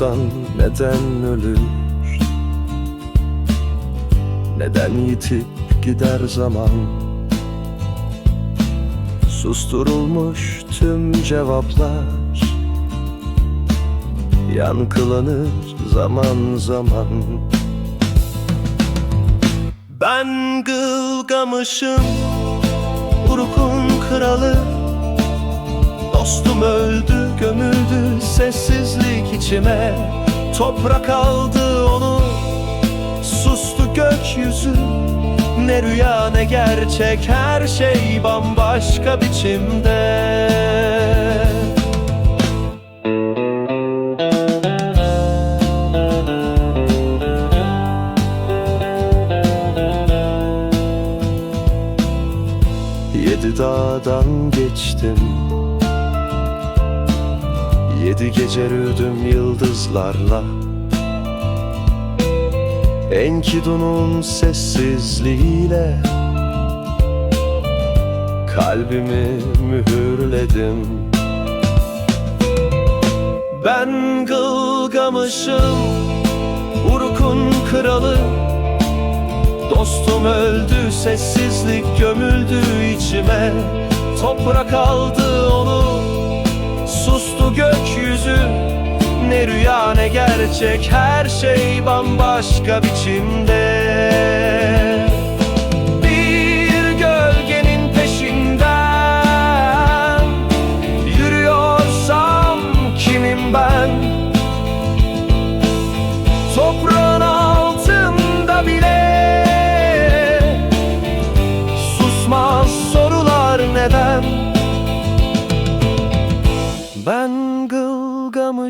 insan neden ölür? Neden yitip gider zaman? Susturulmuş tüm cevaplar Yankılanır zaman zaman Ben Gılgamış'ım Uruk'un kralı Dostum öldü gömüldü sessizlik içime. Toprak aldı onu Sustu gökyüzü. Ne rüya ne gerçek her şey bambaşka biçimde. Yedi dağdan geçtim Yedi gece rüdüm yıldızlarla. Enkidu'nun sessizliğiyle. Kalbimi mühürledim. Ben Gılgamış'ım Uruk'un kralı. Dostum öldü sessizlik gömüldü içime. Toprak aldı onu Sustu gökyüzü Ne rüya ne gerçek her şey bambaşka biçimde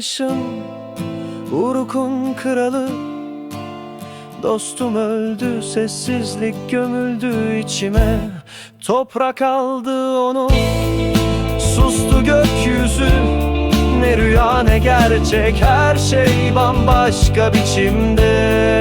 Gılgamış'ım Uruk'un kralı Dostum öldü sessizlik gömüldü içime. Toprak aldı onu Sustu gökyüzü. Ne rüya ne gerçek her şey bambaşka biçimde